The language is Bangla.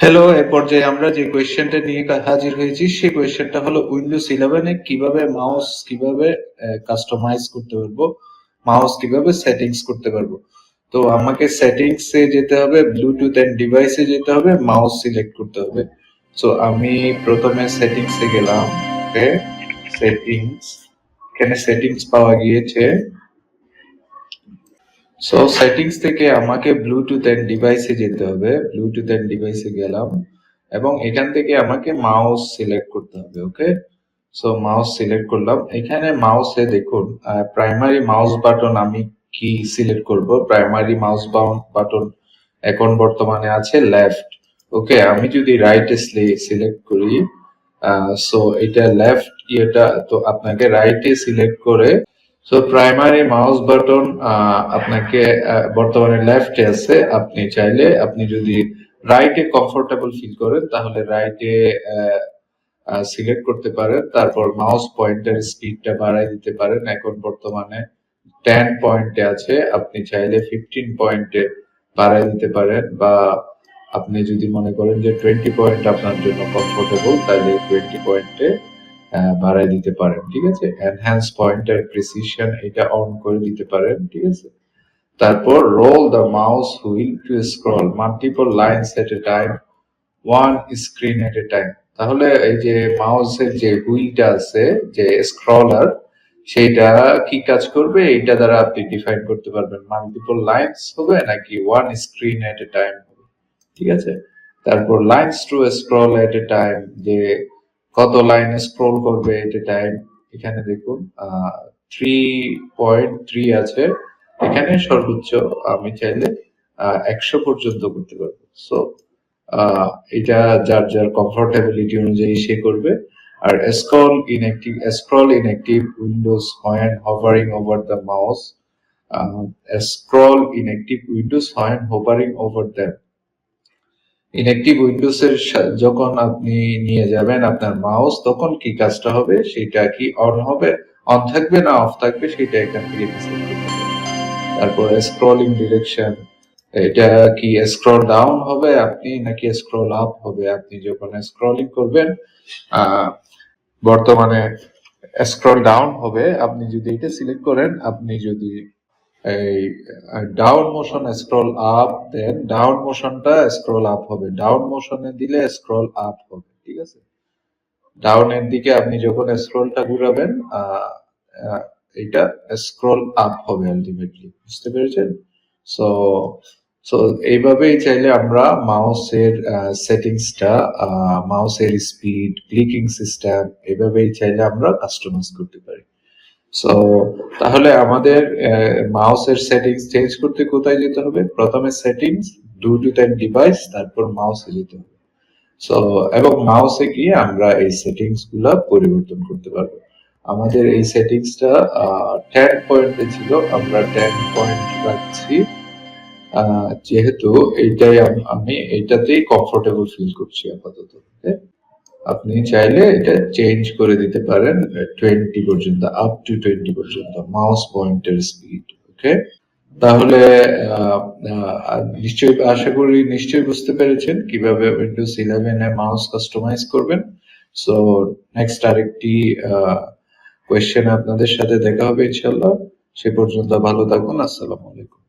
হ্যালো এ পর্যায়ে আমরা যে কোয়েশ্চেনটা নিয়ে হাজির হয়েছি, সেই কোয়েশ্চেনটা হলো উইন্ডোজ ইলেভেনে কীভাবে মাউস কীভাবে কাস্টমাইজ করতে পারব? মাউস কীভাবে সেটিংস করতে পারব? তো আমাকে সেটিংস এ যেতে হবে ব্লুটুথ এন্ড ডিভাইসে যেতে হবে মাউস সিলেক্ট করতে হবে। সো আমি প্রথমে সেটিংস এ গেলাম সেটিংস এখানে সেটিংস পাওয়া গিয়েছে। সো সেটিংস থেকে আমাকে ব্লুটুথ এন্ড ডিভাইসে যেতে হবে। ব্লুটুথ এন্ড ডিভাইসে গেলাম। এবং এখান থেকে আমাকে মাউস সিলেক্ট করতে হবে ওকে সো মাউস সিলেক্ট করলাম। এখানে মাউসে দেখুন প্রাইমারি মাউস বাটন আমি কি সিলেক্ট করব? প্রাইমারি মাউস বাটন এখন বর্তমানে আছে লেফট ওকে আমি যদি রাইটে সিলেক্ট করি সো এটা লেফট ইয়েটা তো আপনাকে রাইটে সিলেক্ট করে সো প্রাইমারি মাউস বাটন আপনাকে আহ, বর্তমানে লেফটে আছে। আপনি চাইলে আপনি যদি রাইটে কমফোর্টেবল ফিল করেন তাহলে রাইটে সিলেক্ট করতে পারেন। তারপর মাউস পয়েন্টার স্পিডটা বাড়াই দিতে পারেন। এখন বর্তমানে টেন পয়েন্টে আছে। আপনি চাইলে ফিফটিন পয়েন্টে বাড়াই দিতে পারেন বা আপনি যদি মনে করেন যে টোয়েন্টি পয়েন্ট আপনার জন্য কমফোর্টেবল তাহলে টোয়েন্টি পয়েন্টে বাড়াই দিতে পারেন, ঠিক আছে? এনহ্যান্স পয়েন্টার প্রিসিশন এটা অন করে দিতে পারেন, ঠিক আছে? তারপর roll the mouse wheel to scroll multiple lines at a time one screen at a time তাহলে এই যে মাউসের যে হুইলটা আছে, যে স্ক্রলার সেইটা কি কাজ করবে? এটা দ্বারা আপনি ডিফাইন করতে পারবেন মাল্টিপল লাইনস হবে নাকি one screen at a time হবে, ঠিক আছে? তারপর lines to scroll at a time যে কত লাইন স্ক্রল করবে এট টাইম এখানে দেখুন থ্রি পয়েন্ট থ্রি আছে। এখানে সর্বোচ্চ আমি চাইলে একশো পর্যন্ত করতে পারব। সো এটা যার যার কমফোর্টেবিলিটি অনুযায়ী সে করবে। আর scroll inactive scroll inactive windows when hovering over the mouse scroll inactive windows when hovering over them inactive windows এর যখন আপনি নিয়ে যাবেন আপনার মাউস তখন কি কাজটা হবে? সেটা কি অন হবে? অন থাকবে না অফ থাকবে, সেটা এখান থেকে। তারপর স্ক্রলিং ডিরেকশন এটা কি স্ক্রল ডাউন হবে আপনি, নাকি স্ক্রল আপ হবে? আপনি যখন স্ক্রলিং করবেন বর্তমানে স্ক্রল ডাউন হবে। আপনি যদি এটা সিলেক্ট করেন, আপনি যদি এই ডাউন মোশন স্ক্রল আপ দেন ডাউন মোশনটা স্ক্রল আপ হবে। ডাউন মোশনে দিলে স্ক্রল আপ হবে, ঠিক আছে? ডাউনের দিকে আপনি যখন স্ক্রলটা ঘুরাবেন এটা স্ক্রল আপ হবে আলটিমেটলি বুঝতে পেরেছেন? সো সো এইভাবেই চাইলে আমরা মাউসের সেটিংসটা মাউসের স্পিড ক্লিকিং সিস্টেম এইভাবেই চাইলে আমরা কাস্টমাইজ করতে পারি। সো তাহলে আমাদের মাউসের সেটিংস চেঞ্জ করতে কোথায় যেতে হবে? প্রথমে সেটিংস ব্লুটুথ এন্ড ডিভাইস তারপর মাউসে যেতে হবে। সো এবং মাউসে গিয়ে আমরা এই সেটিংসগুলা পরিবর্তন করতে পারব। আমাদের এই সেটিংসটা টেন পয়েন্টে ছিল, আমরা টেন পয়েন্ট রাখছি। যেহেতু এইটাই আমি এইটাতেই কমফোর্টেবল ফিল করছি আপাতত? আপনি চাইলে এটা চেঞ্জ করে দিতে পারেন টোয়েন্টি পর্যন্ত আপ টু টোয়েন্টি পর্যন্ত মাউস পয়েন্টের স্পিড ওকে তাহলে নিশ্চয়ই, আশা করি নিশ্চয়ই বুঝতে পেরেছেন কীভাবে উইন্ডোজ ইলেভেন এ মাউস কাস্টমাইজ করবেন। সো নেক্সট আরেকটি কোয়েশ্চেন আপনাদের সাথে দেখা হবে ইনশাল্লাহ সে পর্যন্ত ভালো থাকুন, আসসালামু আলাইকুম।